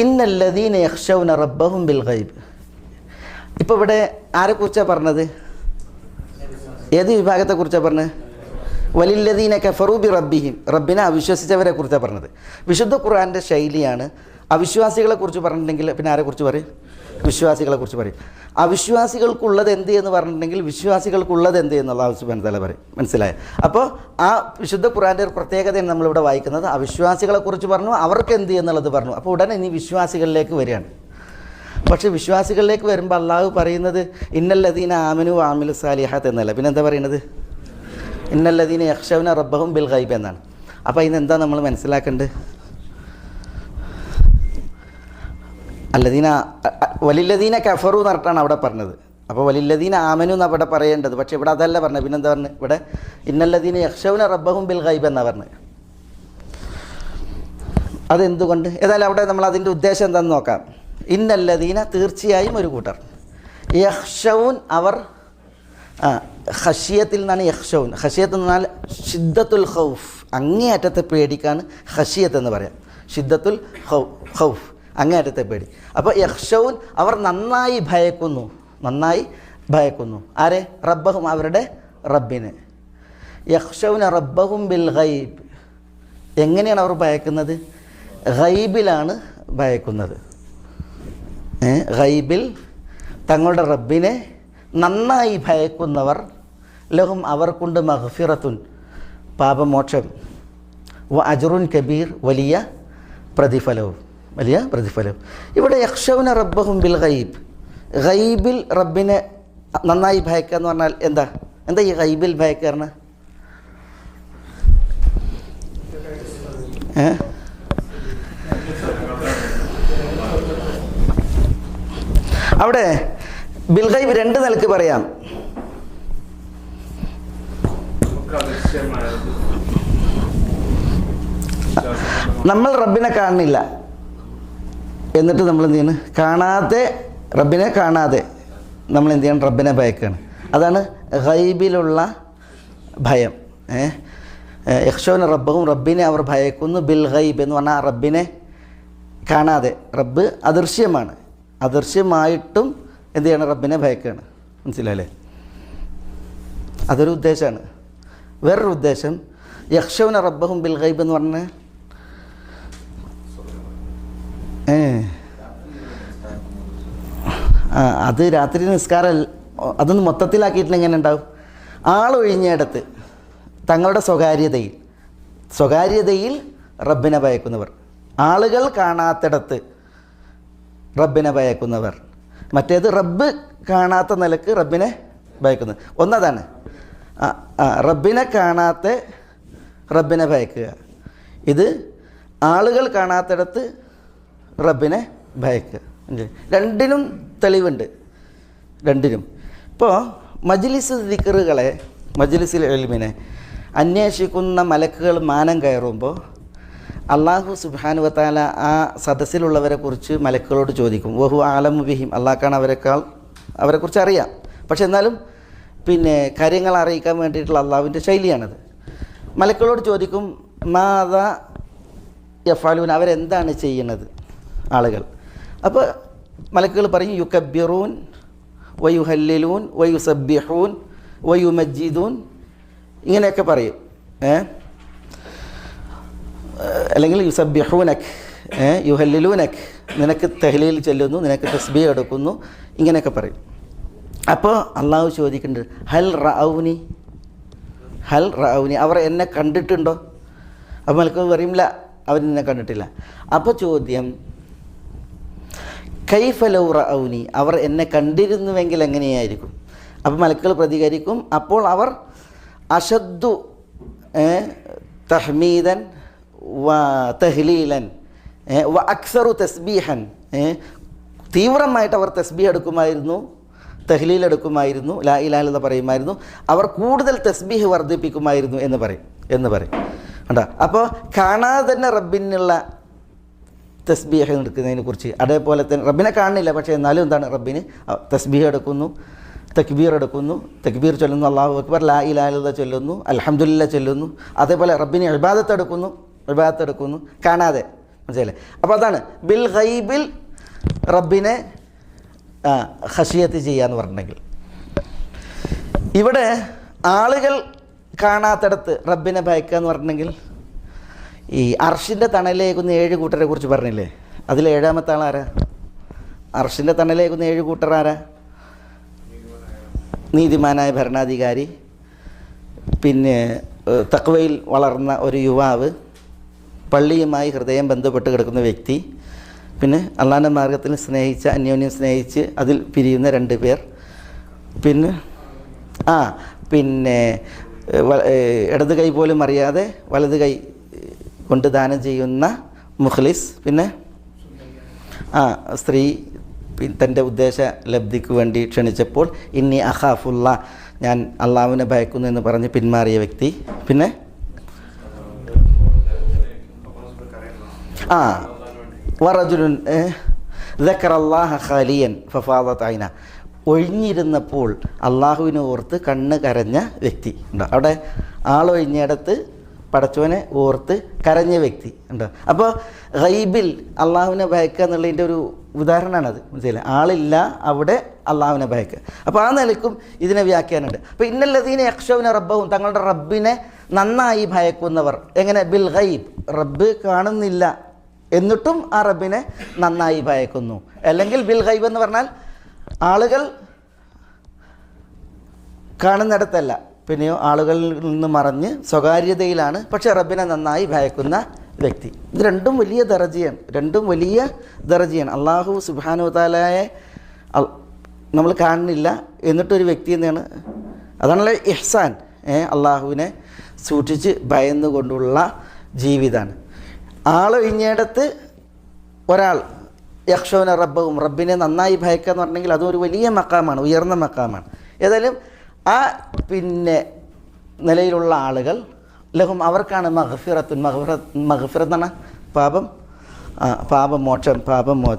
ഇന്നല്ലദീന യക്ഷൗന റബ്ബഹും ബിൽ ഗൈബ്. ഇപ്പോൾ ഇവിടെ ആരെക്കുറിച്ചാണ് പറഞ്ഞത്? ഏത് വിഭാഗത്തെക്കുറിച്ചാണ് പറഞ്ഞത്? വലില്ലദീന കഫറൂബി റബ്ബിഹിം റബ്ബിനെ അവിശ്വസിച്ചവരെ കുറിച്ചാണ് പറഞ്ഞത്. വിശുദ്ധ ഖുർആന്റെ ശൈലിയാണ് അവിശ്വാസികളെ കുറിച്ച് പറഞ്ഞിട്ടുണ്ടെങ്കിൽ പിന്നെ ആരെക്കുറിച്ച് പറയും? വിശ്വാസികളെ കുറിച്ച് പറയും. അവിശ്വാസികൾക്കുള്ളത് എന്ത് എന്ന് പറഞ്ഞിട്ടുണ്ടെങ്കിൽ വിശ്വാസികൾക്കുള്ളത് എന്ത് എന്നുള്ള ആവശ്യം തല പറയും. മനസ്സിലായോ? അപ്പോൾ ആ വിശുദ്ധ ഖുറാന്റെ ഒരു പ്രത്യേകതയാണ് നമ്മളിവിടെ വായിക്കുന്നത്. അവിശ്വാസികളെ കുറിച്ച് പറഞ്ഞു അവർക്ക് എന്ത് എന്നുള്ളത് പറഞ്ഞു. അപ്പോൾ ഉടനെ ഇനി വിശ്വാസികളിലേക്ക് വരികയാണ്. പക്ഷെ വിശ്വാസികളിലേക്ക് വരുമ്പോൾ അള്ളാഹു പറയുന്നത് ഇന്നല്ലതീന ആമനു ആമിലു സാലിഹാത്ത് എന്നല്ല. പിന്നെന്താ പറയുന്നത്? ഇന്നല്ലദീന യക്ഷവന റബ്ബഹും ബിൽ ഗൈബ് എന്നാണ്. അപ്പോൾ അതിന് എന്താ നമ്മൾ മനസ്സിലാക്കേണ്ടത്? അല്ലദീന വലില്ലദീന കഫറു എന്ന് പറഞ്ഞിട്ടാണ് അവിടെ പറഞ്ഞത്. അപ്പോൾ വലില്ലദീന ആമനു എന്നാണ് അവിടെ പറയേണ്ടത്. പക്ഷേ ഇവിടെ അതല്ല പറഞ്ഞത്. പിന്നെന്താ പറഞ്ഞത്? ഇവിടെ ഇന്നല്ലദീന യക്ഷവന റബ്ബഹും ബിൽ ഗൈബ് എന്നാണ് പറഞ്ഞത്. അതെന്തുകൊണ്ട്? ഏതായാലും അവിടെ നമ്മൾ അതിന്റെ ഉദ്ദേശം എന്താണെന്ന് നോക്കാം. ഇന്നല്ലദീന തീർച്ചയായും ഒരു കൂട്ടർ. യക്ഷവും അവർ ഹഷിയത്തിൽ നിന്നാണ് യഹ്ഷൗൻ. ഹഷിയത്ത് എന്ന് പറഞ്ഞാൽ ഷിദ്ദത്തുൽ ഹൗഫ് അങ്ങേയറ്റത്തെ പേടിക്കാണ് ഹഷിയത്ത് എന്ന് പറയാം. ഷിദ്ദത്തുൽ ഹൗഫ് അങ്ങേയറ്റത്തെ പേടി. അപ്പോൾ യഹ്ഷൗൻ അവർ നന്നായി ഭയക്കുന്നു. നന്നായി ഭയക്കുന്നു. ആരെ? റബ്ബഹും അവരുടെ റബ്ബിനെ. യഹ്ഷൗന റബ്ബഹും ബിൽ ഗൈബ്. എങ്ങനെയാണ് അവർ ഭയക്കുന്നത്? ഗൈബിലാണ് ഭയക്കുന്നത്. ഗൈബിൽ തങ്ങളുടെ റബ്ബിനെ നന്നായി ഭയക്കുന്നവർ ലഹും അവർക്കുണ്ട് മഹ്ഫിറത്തുൻ പാപമോക്ഷം. വ അജറുൻ കബീർ വലിയ പ്രതിഫലവും വലിയ പ്രതിഫലവും. ഇവിടെ യക്ഷവന റബ്ബഹും ബിൽ ഗൈബ്. ഗൈബിൽ റബ്ബിനെ നന്നായി ഭയക്കുക എന്ന് പറഞ്ഞാൽ എന്താ? എന്താ ഈ ഗൈബിൽ ഏ? അവിടെ ബിൽഗൈബ് രണ്ട് നിലയ്ക്ക് പറയാം. നമ്മൾ റബ്ബിനെ കാണുന്നില്ല. എന്നിട്ട് നമ്മൾ എന്ത് ചെയ്യണം? കാണാതെ റബ്ബിനെ കാണാതെ നമ്മൾ എന്ത് ചെയ്യണം? റബ്ബിനെ ഭയക്കുകയാണ് അതാണ് ഗൈബിലുള്ള ഭയം. ഏ? യക്ഷോന റബ്ബും റബ്ബിനെ അവർ ഭയക്കുന്നു ബിൽ ഗൈബ് എന്ന് പറഞ്ഞാൽ റബ്ബിനെ കാണാതെ. റബ്ബ് അദൃശ്യമാണ്. അദൃശ്യമായിട്ടും എന്ത് ചെയ്യണം? റബ്ബിനെ ഭയക്കുകയാണ്. മനസ്സിലായില്ലേ? അതൊരു ഉദ്ദേശമാണ് വേറൊരു ഉദ്ദേശം യക്ഷവന റബ്ബഹും ബിൽ ഗൈബ് എന്ന് പറഞ്ഞ് ഏ. അത് രാത്രി നിസ്കാരം അതൊന്ന് മൊത്തത്തിലാക്കിയിട്ട് എങ്ങനെ ഉണ്ടാവും? ആളൊഴിഞ്ഞയിടത്ത് തങ്ങളുടെ സ്വകാര്യതയിൽ സ്വകാര്യതയിൽ റബ്ബിനെ ഭയക്കുന്നവർ. ആളുകൾ കാണാത്തിടത്ത് റബ്ബിനെ ഭയക്കുന്നവർ. മറ്റേത് റബ്ബ് കാണാത്ത നിലയ്ക്ക് റബ്ബിനെ ഭയക്കുന്നത്. ഒന്നതാണ്. റബ്ബിനെ കാണാത്ത റബ്ബിനെ ഭയക്കുക. ഇത് ആളുകൾ കാണാത്തിടത്ത് റബ്ബിനെ ഭയക്കുക? രണ്ടിനും തെളിവുണ്ട്. രണ്ടിനും. ഇപ്പോൾ മജ്ലിസ് ദിക്കറുകളെ മജ്ലിസിൽ എൽമിനെ അന്വേഷിക്കുന്ന മലക്കുകൾ മാനം കയറുമ്പോൾ അള്ളാഹു സുബാനുവത്താല ആ സദസ്സിലുള്ളവരെ കുറിച്ച് മലക്കുകളോട് ചോദിക്കും. വഹു ആലമുബിഹിം അള്ളാഹ്ക്കാണ് അവരെക്കാൾ അവരെക്കുറിച്ച് അറിയാം. പക്ഷെ എന്നാലും പിന്നെ കാര്യങ്ങൾ അറിയിക്കാൻ വേണ്ടിയിട്ടുള്ള അള്ളാഹുവിന്റെ ശൈലിയാണത്. മലക്കുകളോട് ചോദിക്കും മാത യഫാലൂൻ അവരെന്താണ് ചെയ്യുന്നത് ആളുകൾ? അപ്പോൾ മലക്കുകൾ പറയും യുക്കബ്യറൂൻ വയുഹല്ലിലൂൻ വയു മജീദൂൻ ഇങ്ങനെയൊക്കെ പറയും. ഏ അല്ലെങ്കിൽ യുസബ്യഹൂനക് യുഹല്ലിലൂനക്. നിനക്ക് തെഹ്ലീൽ ചെല്ലുന്നു നിനക്ക് തസ്ബി എടുക്കുന്നു ഇങ്ങനെയൊക്കെ പറയും. അപ്പോൾ അള്ളാഹു ചോദിക്കുന്നുണ്ട് ഹൽ റൗനി? ഹൽ റൗനി? അവർ എന്നെ കണ്ടിട്ടുണ്ടോ? അപ്പോൾ മലക്ക് പറയുമില്ല അവർ എന്നെ കണ്ടിട്ടില്ല. അപ്പോൾ ചോദ്യം കൈഫലൗ റൗനി? അവർ എന്നെ കണ്ടിരുന്നുവെങ്കിൽ എങ്ങനെയായിരിക്കും? അപ്പോൾ മലക്കുകൾ പ്രതികരിക്കും അപ്പോൾ അവർ അഷദ്ദു തഹ്മീദൻ തഹ്ലീലൻ വ അക്സറു തസ്ബീഹൻ തീവ്രമായിട്ട് അവർ തസ്ബീഹ് എടുക്കുമായിരുന്നു തഹ്ലീൽ എടുക്കുമായിരുന്നു ലാ ഇലാലെന്ന് പറയുമായിരുന്നു അവർ കൂടുതൽ തസ്ബീഹ് വർദ്ധിപ്പിക്കുമായിരുന്നു എന്ന് പറയും എന്ന് പറയും. ഉണ്ടോ അപ്പോൾ കാണാതെ തന്നെ റബ്ബിനുള്ള തസ്ബീഹ് എടുക്കുന്നതിനെ കുറിച്ച് അതേപോലെ തന്നെ റബ്ബിനെ കാണുന്നില്ല പക്ഷേ എന്നാലും എന്താണ് റബ്ബിന്? തസ്ബീഹ് എടുക്കുന്നു തക്ബീർ എടുക്കുന്നു തക്ബീർ ചൊല്ലുന്നു അള്ളാഹു അക്ബർ ലാ ഇലാലുദ ചൊല്ലുന്നു അലഹമുല്ല ചൊല്ലുന്നു അതേപോലെ റബ്ബിനെ ഇബാദത്ത് എടുക്കുന്നു. ഇബാദത്ത് എടുക്കുന്നു കാണാതെ. മനസ്സിലെ അപ്പോൾ അതാണ്. ബിൽ ഹൈബിൽ റബ്ബിനെ ഹഷിയത്ത് ഹഷിയത്ത് ചെയ്യാന്ന് പറഞ്ഞിട്ടുണ്ടെങ്കിൽ. ഇവിടെ ആളുകൾ കാണാത്തടത്ത് റബ്ബിനെ ഭയക്കുക എന്ന് പറഞ്ഞിട്ടുണ്ടെങ്കിൽ ഈ അർഷിന്റെ തണലേക്കുന്ന ഏഴ് കൂട്ടരെ കുറിച്ച് പറഞ്ഞില്ലേ? അതിൽ ഏഴാമത്തെ ആളാരാ അർഷിന്റെ തണലേക്കുന്ന ഏഴ് കൂട്ടർ ആരാ? നീതിമാനായ ഭരണാധികാരി പിന്നെ തക്വയിൽ വളർന്ന ഒരു യുവാവ് പള്ളിയുമായി ഹൃദയം ബന്ധപ്പെട്ട് കിടക്കുന്ന വ്യക്തി പിന്നെ അള്ളാന്റെ മാർഗത്തിൽ സ്നേഹിച്ച് അന്യോന്യം സ്നേഹിച്ച് അതിൽ പിരിയുന്ന രണ്ട് പേർ. പിന്നെ ആ പിന്നെ ഇടത് കൈ പോലും അറിയാതെ വലത് കൈ കൊണ്ട് ദാനം ചെയ്യുന്ന മുഖ്ലിസ് പിന്നെ ആ സ്ത്രീ തന്റെ ഉദ്ദേശ ലബ്ധിക്ക് വേണ്ടി ക്ഷണിച്ചപ്പോൾ ഇന്നി അഹാഫുള്ള ഞാൻ അള്ളാവിനെ ഭയക്കുന്നു എന്ന് പറഞ്ഞ് പിന്മാറിയ വ്യക്തി. പിന്നെ ആ വറജുലുൻ ഖാലിയൻ ഫഫാദത്ത് ഐന. ഒഴിഞ്ഞിരുന്നപ്പോൾ അള്ളാഹുവിനെ ഓർത്ത് കണ്ണ് കരഞ്ഞ വ്യക്തി ഉണ്ടോ. അവിടെ ആളൊഴിഞ്ഞിടത്ത് പടച്ചവനെ ഓർത്ത് കരഞ്ഞ വ്യക്തി ഉണ്ടോ. അപ്പോൾ ഗൈബിൽ അള്ളാഹുവിനെ ഭയക്കുക എന്നുള്ളതിന്റെ ഒരു ഉദാഹരണമാണത്. മനസ്സിലായില്ലേ? ആളില്ല അവിടെ അള്ളാഹുവിനെ ഭയക്കുക. അപ്പോൾ ആ നിലക്കും ഇതിനെ വ്യാഖ്യാനമുണ്ട്. അപ്പോൾ ഇന്നല്ലതീനെ യക്ഷവിനെ റബ്ബവും തങ്ങളുടെ റബ്ബിനെ നന്നായി ഭയക്കുന്നവർ. എങ്ങനെ? ബിൽ ഗൈബ്. റബ്ബ് കാണുന്നില്ല. എന്നിട്ടും ആ റബ്ബിനെ നന്നായി ഭയക്കുന്നു. അല്ലെങ്കിൽ ബിൽ ഹൈബ് എന്ന് പറഞ്ഞാൽ ആളുകൾ കാണുന്നിടത്തല്ല. പിന്നെയോ ആളുകളിൽ നിന്ന് മറഞ്ഞ് സ്വകാര്യതയിലാണ്. പക്ഷേ റബ്ബിനെ നന്നായി ഭയക്കുന്ന വ്യക്തി. ഇത് രണ്ടും വലിയ ദർജയാണ്. രണ്ടും വലിയ ദർജയാണ്. അള്ളാഹു സുബാനു താലായെ നമ്മൾ കാണുന്നില്ല എന്നിട്ടൊരു വ്യക്തി എന്നാണ് അതാണല്ലോ ഇഹ്സാൻ. അള്ളാഹുവിനെ സൂക്ഷിച്ച് ഭയന്നുകൊണ്ടുള്ള ജീവിതമാണ് ആളൊഴിഞ്ഞിടത്ത് ഒരാൾ യക്ഷോന റബ്ബവും റബ്ബിനെ നന്നായി ഭയക്കുക എന്ന് പറഞ്ഞെങ്കിൽ അതും ഒരു വലിയ മക്കാമാണ് ഉയർന്ന മക്കാമാണ് ഏതായാലും ആ പിന്നെ നിലയിലുള്ള ആളുകൾ ലഹും അവർക്കാണ് മഹഫിറത്തുൻ മഹഫിറ മഹഫിറത്താണ് പാപം? പാപം മോക്ഷം പാപമോക്ഷം പാപമോ